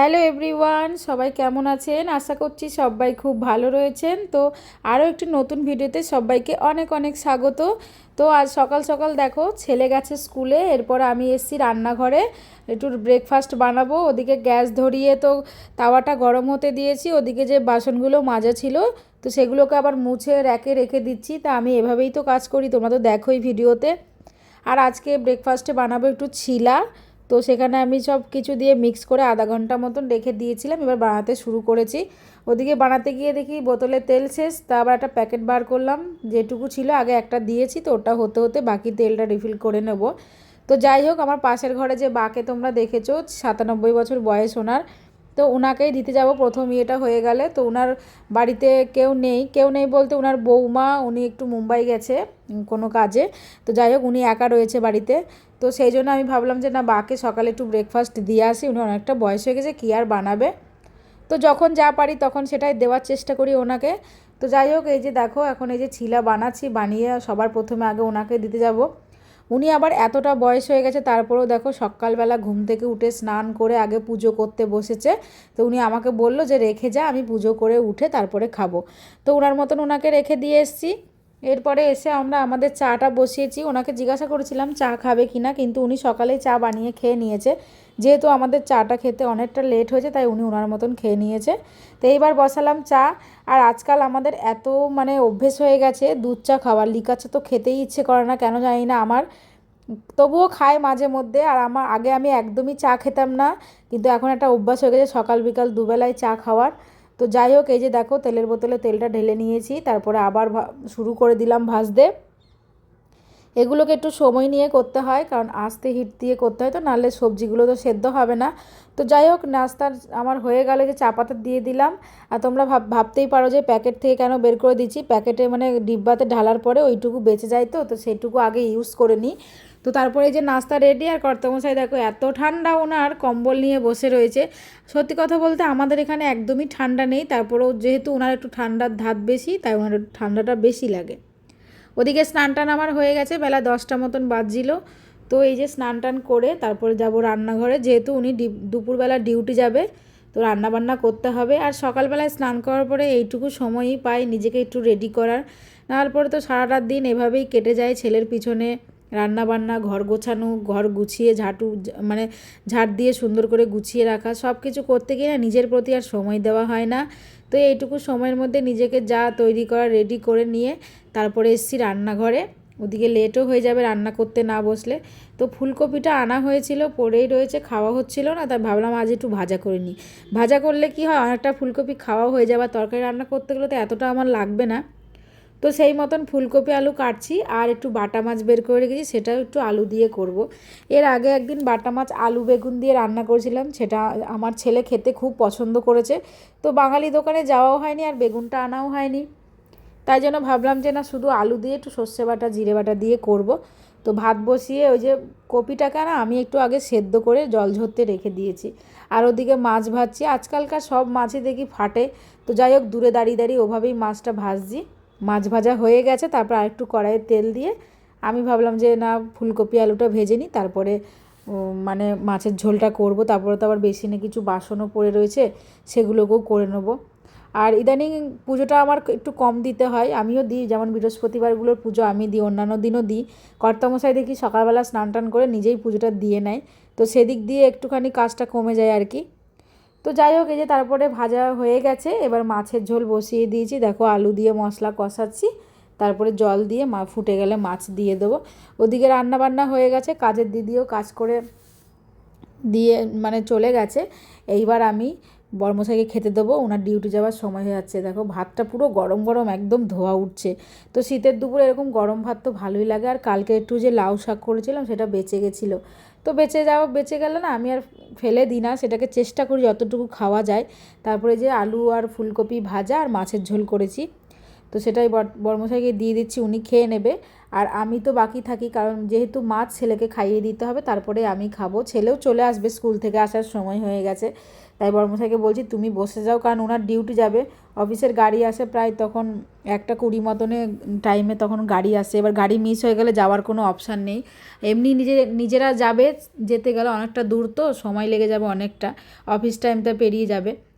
Hello everyone, সবাই কেমন আছেন? আশা করছি সবাই খুব ভালো রয়েছেন। তো আরও একটি নতুন ভিডিওতে সবাইকে অনেক অনেক স্বাগত। তো আজ সকাল সকাল দেখো, ছেলে গেছে স্কুলে, এরপর আমি এসেছি রান্নাঘরে। একটু ব্রেকফাস্ট বানাবো, ওদিকে গ্যাস ধরিয়ে তো তাওয়াটা গরম হতে দিয়েছি, ওদিকে যে বাসনগুলো মাজা ছিল, তো সেগুলোকে আবার মুছে র্যাকে রেখে দিচ্ছি। তা আমি এভাবেই তো কাজ করি, তোমরা তো দেখোই ভিডিওতে। আর আজকে ব্রেকফাস্টে বানাবো একটু ছিলা। তো সেখানে আমি সব কিছু দিয়ে মিক্স করে আধা ঘণ্টা মতন রেখে দিয়েছিলাম, এবার বানাতে শুরু করেছি। ওদিকে বানাতে গিয়ে দেখি বোতলে তেল শেষ, তা আবার একটা প্যাকেট বার করলাম, যেটুকু ছিল আগে একটা দিয়েছি, তো ওটা হতে হতে বাকি তেলটা রিফিল করে নেব। তো যাই হোক, আমার পাশের ঘরে যে বাকে তোমরা দেখেছ, সাতানব্বই বছর বয়স ওনার তো ওনাকেই দিতে যাব, প্রথম ইয়েটা হয়ে গেলে। তো ওনার বাড়িতে কেউ নেই কেউ নেই বলতে ওনার বৌমা, উনি একটু মুম্বাই গেছে কোনো কাজে। তো যাই হোক, উনি একা রয়েছে বাড়িতে। তো সেই জন্য আমি ভাবলাম যে না, বাকে সকালে একটু ব্রেকফাস্ট দিয়ে আসি, উনি অনেকটা বয়স হয়ে গেছে, কী আর বানাবে? তো যখন যা পারি তখন সেটাই দেওয়ার চেষ্টা করি ওনাকে। তো যাই হোক, এই যে দেখো, এখন এই যে ছিলা বানাচ্ছি, বানিয়ে সবার প্রথমে আগে ওনাকে দিতে যাব। উনি আবার এতটা বয়স হয়ে গেছে, তারপরেও দেখো সকালবেলা ঘুম থেকে উঠে স্নান করে আগে পুজো করতে বসেছে। তো উনি আমাকে বলল যে, রেখে যা, আমি পুজো করে উঠে তারপরে খাব। তো ওনার মতন ওনাকে রেখে দিয়ে এসছি। এরপরে এসে আমরা আমাদের চাটা বসিয়েছি। ওনাকে জিজ্ঞাসা করেছিলাম, চা খাবে কি না কিন্তু উনি সকালেই চা বানিয়ে খেয়ে নিয়েছে। যেহেতু আমাদের চাটা খেতে অনেকটা লেট হয়েছে, তাই উনি ওনার মতন খেয়ে নিয়েছে। তো এইবার বসালাম চা। আর আজকাল আমাদের এত মানে অভ্যেস হয়ে গেছে দুধ চা খাওয়ার। লিকার চা তো খেতেই ইচ্ছে করে না, কেন জানি না আমার। তবুও খায় মাঝে মধ্যে। আর আমার আগে আমি একদমই চা খেতাম না। কিন্তু এখন একটা অভ্যাস হয়ে গেছে সকাল বিকাল দুবেলায় চা খাওয়ার। তো যাই হোক, এই যে দেখো, তেলের বোতলে তেলটা ঢেলে নিয়েছি, তারপরে আবার শুরু করে দিলাম ভাজতে। এগুলোকে একটু সময় নিয়ে করতে হয়, কারণ আস্তে হিট দিয়ে করতে হয়, তো নাহলে সবজিগুলো তো সেদ্ধ হবে না। তো যাই হোক নাস্তার আমার হয়ে গেলে যে চা পাতা দিয়ে দিলাম। আর তোমরা ভাব, ভাবতেই পারো যে প্যাকেট থেকে কেন বের করে দিচ্ছি। প্যাকেটে মানে ডিব্বাতে ঢালার পরে ওইটুকু বেঁচে যায় তো তো সেইটুকু আগে ইউজ করে নিই। তো তারপরে যে নাস্তা রেডি আর কর্তমশাই দেখো, এত ঠান্ডা ওনার কম্বল নিয়ে বসে রয়েছে। সত্যি কথা বলতে আমাদের এখানে একদমই ঠান্ডা নেই, তারপরেও যেহেতু ওনার একটু ঠান্ডার ধাত বেশি, তাই ওনার ঠান্ডাটা বেশি লাগে। ওদিকে স্নান টান আমার হয়ে গেছে, বেলা দশটা মতন বাজছিল। তো এই যে স্নান টান করে তারপরে যাব রান্নাঘরে, যেহেতু উনি দুপুরবেলা ডিউটি যাবে, তো রান্না বান্না করতে হবে। আর সকালবেলায় স্নান করার পরে এইটুকু সময়ই পাই নিজেকে একটু রেডি করার। পরে তো সারাটার দিন এভাবেই কেটে যায় ছেলের পিছনে। রান্না বান্না ঘর গোছানো, ঘর গুছিয়ে, ঝাঁটু মানে ঝাড় দিয়ে সুন্দর করে গুছিয়ে রাখা সব কিছু করতে গিয়ে না নিজের প্রতি আর সময় দেওয়া হয় না। তো এইটুকু সময়ের মধ্যে নিজেকে যা তৈরি করা রেডি করে নিয়ে তারপরে এসছি রান্নাঘরে। ওদিকে লেটও হয়ে যাবে রান্না করতে না বসলে। তো ফুলকপিটা আনা হয়েছিল, পড়েই রয়েছে, খাওয়া হচ্ছিল না, তাই ভাবলাম আজ একটু ভাজা করে নিই। ভাজা করলে কি হয়, অনেকটা ফুলকপি খাওয়া হয়ে যাবে তরকারি রান্না করতে গেলে তো এতটা আমার লাগবে না। তো সেই মতন ফুলকপি, আলু কাটছি আর একটু বাটা মাছ বের করে রেখেছি, সেটাও একটু আলু দিয়ে করব। এর আগে একদিন বাটা মাছ, আলু বেগুন দিয়ে রান্না করেছিলাম, সেটা আমার ছেলে খেতে খুব পছন্দ করেছে। তো বাঙালি দোকানে যাওয়াও হয়নি আর বেগুনটা আনাও হয়নি। তাই জন্য ভাবলাম যে না, শুধু আলু দিয়ে একটু সর্ষে বাটা, জিরে বাটা দিয়ে করব। তো ভাত বসিয়ে ওই যে কপিটাকে না, আমি একটু আগে সেদ্ধ করে জল ঝরতে রেখে দিয়েছি। আর ওদিকে মাছ ভাজছি, আজকালকার সব মাছই দেখি ফাটে। তো যাই হোক, দূরে দাঁড়িয়ে দাঁড়িয়ে ওভাবেই মাছটা ভাজছি। মাছ ভাজা হয়ে গেছে, তারপর আরেকটু কড়াইয়ে তেল দিয়ে আমি ভাবলাম যে না, ফুলকপি আলুটা ভেজে নিই, তারপরে মানে মাছের ঝোলটা করব, তারপরে তো আবার বেশি না, কিছু বাসনও পড়ে রয়েছে, সেগুলোকেও করে নেব। আর ইদানিং পুজোটা আমার একটু কম দিতে হয়, আমিও দিই, যেমন বৃহস্পতিবারগুলোর পুজো আমি দিই, অন্যান্য দিনও দিই, কর্তামশাই দেখি সকালবেলা স্নান টান করে নিজেই পুজোটা দিয়ে নেয়, তো সেদিক দিয়ে একটুখানি কাজটা কমে যায় আর কি। তো যাই হোক, এই যে তারপরে ভাজা হয়ে গেছে। এবার মাছের ঝোল বসিয়ে দিয়েছি। দেখো, আলু দিয়ে মশলা কষাচ্ছি। তারপরে জল দিয়ে মা, ফুটে গেলে মাছ দিয়ে দেবো। ওদিকে রান্না বান্না হয়ে গেছে। কাজের দিদিও কাজ করে দিয়ে মানে চলে গেছে। এইবার আমি বর্মশাইকে খেতে দেবো, ওনার ডিউটি যাওয়ার সময় হয়ে যাচ্ছে। দেখো, ভাতটা পুরো গরম গরম একদম ধোয়া উঠছে। তো শীতের দুপুরে এরকম গরম ভাত তো ভালোই লাগে। আর কালকে একটু যে লাউ শাক করেছিলাম, সেটা বেঁচে গেছিল। তো বেঁচে যাওয়া, বেঁচে গেল না, আমি আর ফেলে দিই না, সেটাকে চেষ্টা করি যতটুকু খাওয়া যায়। তারপরে যে আলু আর ফুলকপি ভাজা আর মাছের ঝোল করেছি। তো সেটাই বর- বর্মশাইকে দিয়ে দিচ্ছি, উনি খেয়ে নেবে। আর আমি তো বাকি থাকি, কারণ যেহেতু মাছ ছেলেকে খাইয়ে দিতে হবে, তারপরে আমি খাব। ছেলেও চলে আসবে স্কুল থেকে, আসার সময় হয়ে গেছে। তাই বর্মশাইকে বলছি, তুমি বসে যাও, কারণ ওনার ডিউটি যাবে। অফিসের গাড়ি আসে প্রায় তখন একটা কুড়ি মতনে টাইমে তখন গাড়ি আসে। এবার গাড়ি মিস হয়ে গেলে যাওয়ার কোনো অপশান নেই। এমনি নিজে, নিজেরা যাবে, যেতে গেলে অনেকটা দূর তো, সময় লেগে যাবে অনেকটা। অফিস টাইমটা পেরিয়ে যাবে।